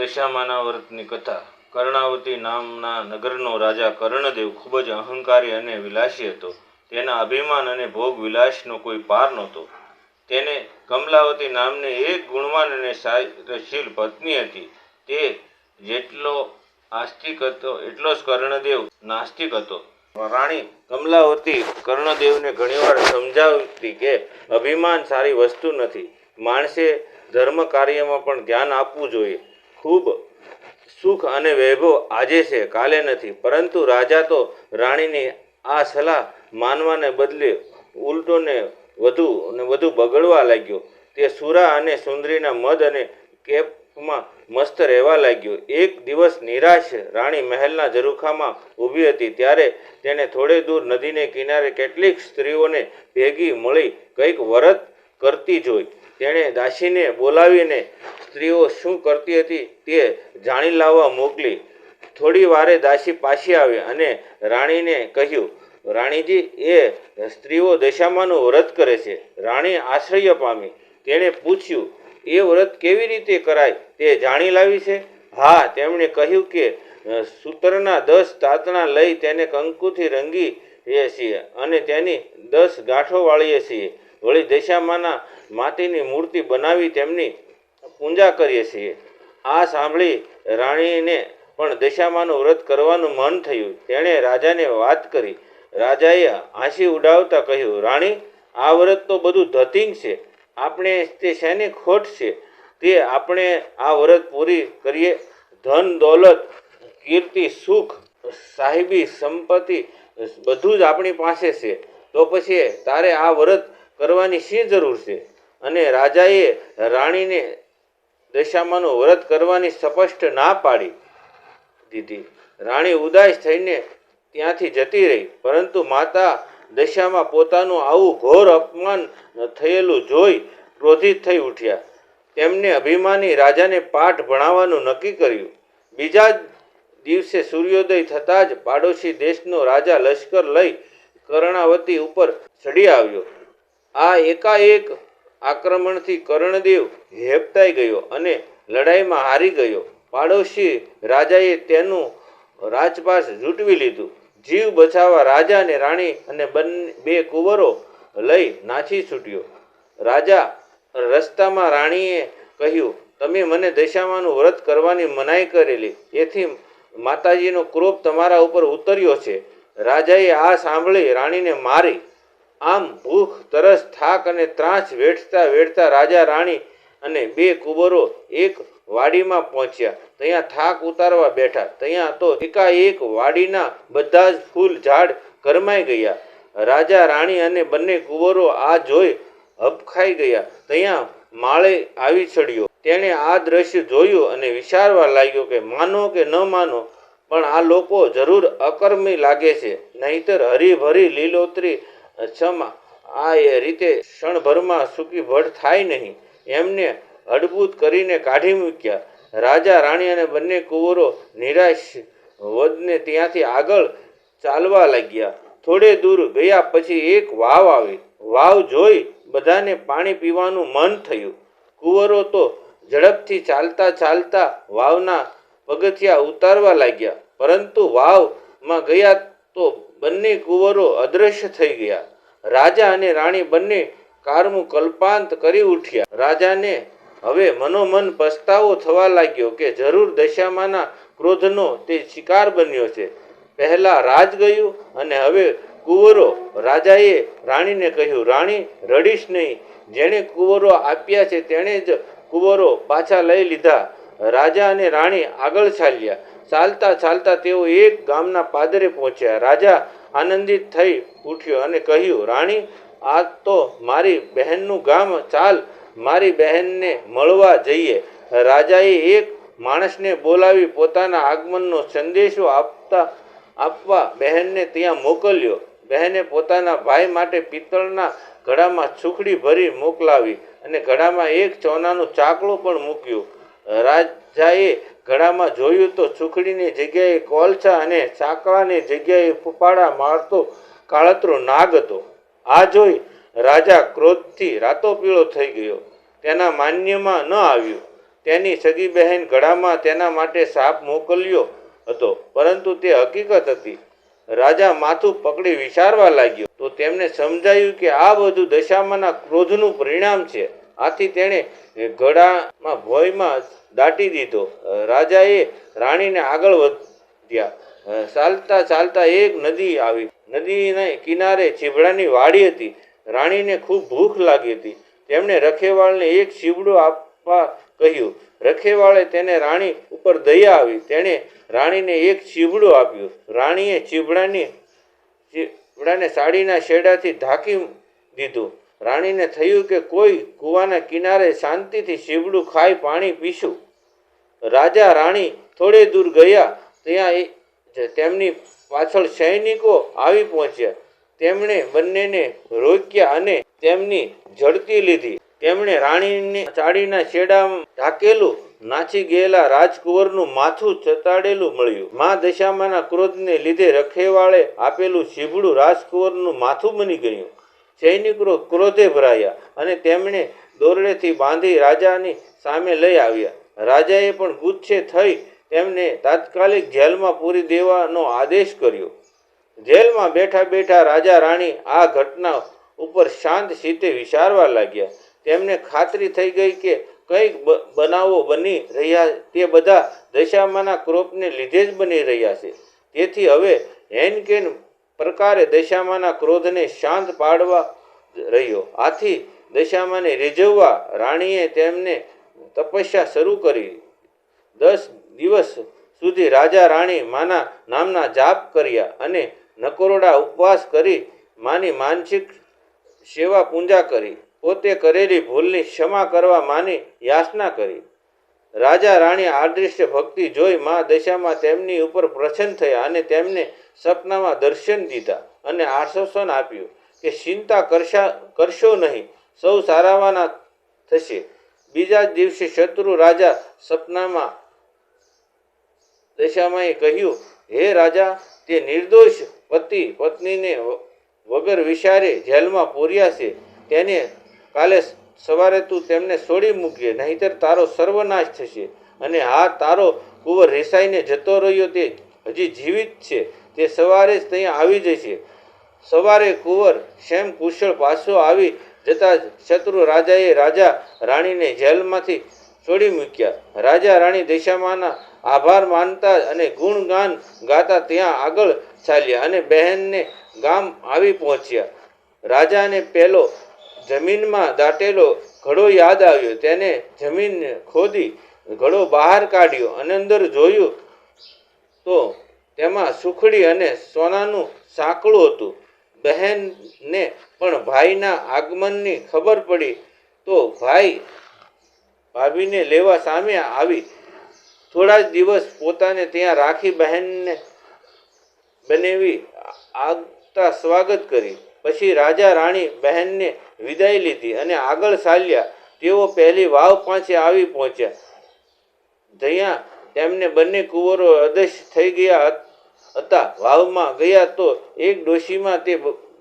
દશામાના વ્રતની કથા. કર્ણાવતી નામના નગરનો રાજા કર્ણદેવ ખૂબ જ અહંકારી અને વિલાસી હતો. તેના અભિમાન અને ભોગ વિલાસનો કોઈ પાર નહોતો. તેને કમલાવતી નામની એક ગુણવાન અને સાયશીલ પત્ની હતી. તે જેટલો આસ્તિક હતો, એટલો જ કર્ણદેવ નાસ્તિક હતો. રાણી કમલાવતી કર્ણદેવને ઘણીવાર સમજાવતી કે અભિમાન સારી વસ્તુ નથી. માણસે ધર્મ કાર્યમાં પણ ધ્યાન આપવું જોઈએ. ખૂબ સુખ અને વૈભવ આજે છે, કાલે નથી. પરંતુ રાજા તો રાણીની આ સલાહ માનવાને બદલે ઉલટોને વધુ અને વધુ બગડવા લાગ્યો. તે સુરા અને સુંદરીના મદ અને કેપમાં મસ્ત રહેવા લાગ્યો. એક દિવસ નિરાશ રાણી મહેલના ઝરૂખામાં ઊભી હતી. ત્યારે તેણે થોડે દૂર નદીને કિનારે કેટલીક સ્ત્રીઓને ભેગી મળી કંઈક વરત કરતી જોઈ. તેણે દાસીને બોલાવીને સ્ત્રીઓ શું કરતી હતી તે જાણી લાવવા મોકલી. થોડી વારે દાસી પાછી આવી અને રાણીને કહ્યું, રાણીજી, એ સ્ત્રીઓ દશામાનું વ્રત કરે છે. રાણી આશ્ચર્ય પામી. તેણે પૂછ્યું, એ વ્રત કેવી રીતે કરાય? તે જાણી લાવી છે? હા, તેમણે કહ્યું કે, સૂત્રના દસ તાતણા લઈ તેને કંકુથી રંગીએ છીએ અને તેની દસ ગાંઠો વાળીએ છીએ. વળી દશામાના માટીની મૂર્તિ બનાવી તેમની પૂજા કરીએ છીએ. આ સાંભળી રાણીને પણ દશામાનું વ્રત કરવાનું મન થયું. તેણે રાજાને વાત કરી. રાજાએ હાંસી ઉડાવતા કહ્યું, રાણી, આ વ્રત તો બધું ધતિંગ છે. આપણે તે શેની ખોટ છે? તે આપણે આ વ્રત પૂરી કરીએ. ધન, દોલત, કીર્તિ, સુખ, સાહેબી, સંપત્તિ બધું જ આપણી પાસે છે. તો પછી તારે આ વ્રત કરવાની શી જરૂર છે? અને રાજાએ રાણીને દશામાનું વ્રત કરવાની સ્પષ્ટ ના પાડી દીધી. રાણી ઉદાસ થઈને ત્યાંથી જતી રહી, પરંતુ માતા દશામાં પોતાનું આવું ઘોર અપમાન થયેલું જોઈ ક્રોધિત થઈ ઉઠ્યા. તેમને અભિમાની રાજાને પાઠ ભણાવવાનું નક્કી કર્યું. બીજા દિવસે સૂર્યોદય થતાં જ પાડોશી દેશનો રાજા લશ્કર લઈ કર્ણાવતી ઉપર ચડી આવ્યો. આ એકાએક આક્રમણથી કર્ણદેવ હેપતાઈ ગયો અને લડાઈમાં હારી ગયો. પાડોશી રાજાએ તેનું રાજપાસ ઝૂંટવી લીધું. જીવ બચાવવા રાજા અને રાણી અને બંને બે કુંવરો લઈ નાચી છૂટ્યો. રાજા રસ્તામાં રાણીએ કહ્યું, તમે મને દશામાનું વ્રત કરવાની મનાઈ કરેલી. એથી માતાજીનો ક્રોપ તમારા ઉપર ઉતર્યો છે. રાજાએ આ સાંભળી રાણીને મારી આમ ભૂખ, તરસ, થાક અને ત્રાસ વેઠતા વેઠતા રાજા રાણી અને બે કુબરો એક વાડીમાં પહોંચ્યા. ત્યાં થાક ઉતારવા બેઠા. ત્યાં તો એકાએક વાડીના બધા જ ફૂલ ઝાડ કરમાઈ ગયા. રાજા રાણી અને બંને કુંવરો આ જોઈ હબખાઈ ગયા. ત્યાં માળે આવી ચડ્યો. તેણે આ દ્રશ્ય જોયું અને વિચારવા લાગ્યો કે માનો કે ન માનો, પણ આ લોકો જરૂર અકર્મી લાગે છે. નહીતર હરીભરી લીલોતરી છમાં આ એ રીતે ક્ષણભરમાં સૂકી ભટ થાય નહીં. એમને અડભૂત કરીને કાઢી મૂક્યા. રાજા, રાણી અને બંને કુંવરો નિરાશ વધને ત્યાંથી આગળ ચાલવા લાગ્યા. થોડે દૂર ગયા પછી એક વાવ આવી. વાવ જોઈ બધાને પાણી પીવાનું મન થયું. કુંવરો તો ઝડપથી ચાલતા ચાલતા વાવના પગથિયા ઉતારવા લાગ્યા. પરંતુ વાવમાં ગયા તો બંને કુંવરો અદૃશ્ય થઈ ગયા. રાજા અને રાણી બંને કારમું કલ્પાંત કરી ઉઠ્યા. રાજાને હવે મનોમન પસ્તાવો થવા લાગ્યો કે જરૂર દશામાના ક્રોધનો તે શિકાર બન્યો છે. પહેલા રાજ ગયું અને હવે કુંવરો રાજાએ રાણીને કહ્યું, રાણી, રડીશ નહીં. જેણે કુંવરો આપ્યા છે તેણે જ કુંવરો પાછા લઈ લીધા. રાજા અને રાણી આગળ ચાલ્યા. ચાલતા ચાલતા તેઓ એક ગામના પાદરે પહોંચ્યા. રાજા આનંદિત થઈ ઉઠ્યો અને કહ્યું, રાણી, આ તો મારી બહેનનું ગામ, ચાલ, મારી બહેનને મળવા જઈએ. રાજાએ એક માણસને બોલાવી પોતાના આગમનનો સંદેશો આપતા આપવા બહેનને ત્યાં મોકલ્યો. બહેને પોતાના ભાઈ માટે પિત્તળના ઘડામાં સુખડી ભરી મોકલાવી અને ઘડામાં એક ચોનાનું ચાકડું પણ મૂક્યું. રાજાએ ઘડામાં જોયું તો સુખડીની જગ્યાએ કોલસા અને સાંકળાની જગ્યાએ ફૂફાડા મારતો કાળતરો નાગ હતો. આ જોઈ રાજા ક્રોધથી રાતો પીળો થઈ ગયો. તેના માન્યમાં ન આવ્યું. તેની સગી બહેન ઘડામાં તેના માટે સાપ મોકલ્યો હતો, પરંતુ તે હકીકત હતી. રાજા માથું પકડી વિચારવા લાગ્યો. તો તેમને સમજાયું કે આ બધું દશામાના ક્રોધનું પરિણામ છે. આથી તેણે ઘડામાં ભોયમાં દાટી દીધો. રાજાએ રાણીને આગળ વધ્યા. ચાલતા ચાલતા એક નદી આવી. નદીના કિનારે ચીભડાની વાડી હતી. રાણીને ખૂબ ભૂખ લાગી હતી. તેમણે રખેવાળને એક ચીબડો આપવા કહ્યું. રખેવાળે તેને રાણી ઉપર દયા આવી તેણે રાણીને એક ચીબડું આપ્યું. રાણીએ ચીભડાની ચીબડાને સાડીના શેડાથી ઢાંકી દીધું. રાણીને થયું કે કોઈ કૂવાના કિનારે શાંતિથી ચીવડું ખાઈ પાણી પીશું. રાજા રાણી થોડે દૂર ગયા, ત્યાં એ- તેમની પાછળ સૈનિકો આવી પહોંચ્યા. તેમણે બંનેને રોક્યા અને તેમની ઝડપી લીધી. તેમણે રાણીને ચાડીના છેડામાં ઢાકેલું નાચી ગયેલા રાજકુંવરનું માથું ચતાડેલું મળ્યું. મા દશામાના ક્રોધને લીધે રખેવાળે આપેલું શીભડું રાજકુંવરનું માથું બની ગયું. સૈનિકો ક્રોધે ભરાયા અને તેમણે દોરડેથી બાંધી રાજાની સામે લઈ આવ્યા. રાજાએ પણ ગુચ્છે થઈ તેમને તાત્કાલિક જેલમાં પૂરી દેવાનો આદેશ કર્યો. જેલમાં બેઠા બેઠા રાજા રાણી આ ઘટના ઉપર શાંત ચિત્તે વિચારવા લાગ્યા. તેમને ખાતરી થઈ ગઈ કે કંઈક બનાવો બની રહ્યા તે બધા દશામાના ક્રોપને લીધે જ બની રહ્યા છે. તેથી હવે હેન કેન પ્રકારે દશામાના ક્રોધને શાંત પાડવા રહ્યો. આથી દશામાને રીઝવવા રાણીએ તેમને તપસ્યા શરૂ કરી. દસ દિવસ સુધી રાજા રાણી માના નામના જાપ કર્યા અને નકોરડા ઉપવાસ કરી માની માનસિક સેવા પૂજા કરી. પોતે કરેલી ભૂલની ક્ષમા કરવા માની યાચના કરી. રાજા રાણી આદૃશ્ય ભક્તિ જોઈ મા દશામાં તેમની ઉપર પ્રસન્ન થયા અને તેમને સપનામાં દર્શન દીધા અને આશ્વાસન આપ્યું કે ચિંતા કરશા, કરશો નહીં, સૌ સારાવાના થશે. બીજા દિવસે શત્રુ રાજા સપનામાં દશામાએ કહ્યું, હે રાજા, તે નિર્દોષ પતિ, પત્નીને વગર વિચારે જેલમાં પૂર્યા છે. તેને કાલે સવારે તું તેમને છોડી મૂકીએ નહીંતર તારો સર્વનાશ થશે. અને હા, તારો કુંવર રેસાઈને જતો રહ્યો તે હજી જીવિત છે, તે સવારે જ ત્યાં આવી જશે. સવારે કુંવર શેમ કુશળ પાછો આવી જતાં જ શત્રુ રાજાએ રાજા રાણીને જેલમાંથી છોડી મૂક્યા. રાજા રાણી દિશામાના આભાર માનતા અને ગુણગાન ગાતા ત્યાં આગળ ચાલ્યા અને બહેનને ગામ આવી પહોંચ્યા. રાજાને પેલો જમીનમાં દાટેલો ઘડો યાદ આવ્યો. તેને જમીન ખોદી, ઘડો બહાર કાઢ્યો અને અંદર જોયું તો તેમાં સુખડી અને સોનાનું સાંકળું હતું. બહેનને પણ ભાઈના આગમનની ખબર પડી તો ભાઈ ભાભીને લેવા સામે આવી. થોડા જ દિવસ પોતાને ત્યાં રાખી બહેનને બનેવી આગતા સ્વાગત કરી. પછી રાજા રાણી બહેનને વિદાય લીધી અને આગળ ચાલ્યા. તેઓ પહેલી વાવ પાસે આવી પહોંચ્યા. ત્યાં તેમને બંને કુંવરો અદશ થઈ ગયા હતા વાવમાં ગયા તો એક ડોશીમાં તે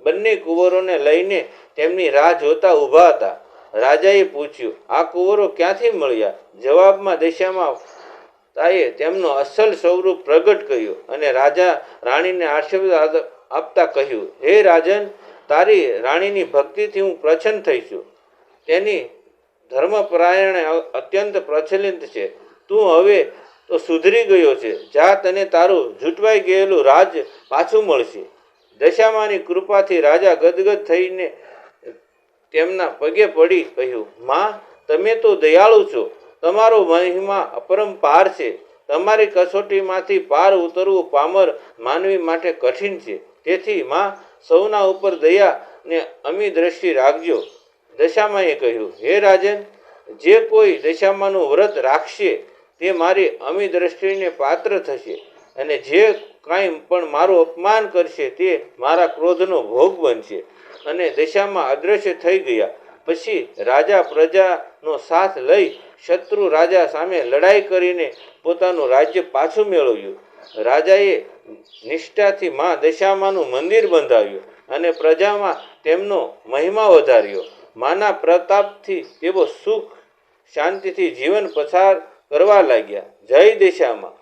બંને કુંવરોને લઈને તેમની રાહ જોતા ઊભા હતા. રાજાએ પૂછ્યું, આ કુંવરો ક્યાંથી મળ્યા? જવાબમાં દશામાં તાએ તેમનું અસલ સ્વરૂપ પ્રગટ કર્યું અને રાજા રાણીને આશીર્વાદ આપતા કહ્યું, હે રાજન તારી રાણીની ભક્તિથી હું પ્રછન્ન થઈ છું. તેની ધર્મપરાયણ અત્યંત પ્રચલિત છે. તું હવે તો સુધરી ગયો છે. જા તને તારું જૂટવાઈ ગયેલું રાજ પાછું મળશે. દશામાની કૃપાથી રાજા ગદગદ થઈને તેમના પગે પડી કહ્યું, માં, તમે તો દયાળુ છો. તમારો મહિમા અપરંપાર છે. તમારી કસોટીમાંથી પાર ઉતરવું પામર માનવી માટે કઠિન છે. તેથી, માં સૌના ઉપર દયા ને અમી દ્રષ્ટિ રાખજો. દશામાએ કહ્યું, હે રાજન, જે કોઈ દશામાનું વ્રત રાખશે, તે મારી અમી દ્રષ્ટિને પાત્ર થશે અને જે કાંઈ પણ મારું અપમાન કરશે, તે મારા ક્રોધનો ભોગ બનશે. અને દશામાં અદ્રશ્ય થઈ ગયા. પછી રાજા પ્રજાનો સાથ લઈ શત્રુ રાજા સામે લડાઈ કરીને પોતાનું રાજ્ય પાછું મેળવ્યું. રાજાએ નિષ્ઠાથી મા દશામાનું મંદિર બંધાવ્યું અને પ્રજામાં તેમનો મહિમા વધાર્યો. માના પ્રતાપથી તેઓ સુખ, શાંતિથી જીવન પસાર કરવા લાગ્યા. જય દિશામાં.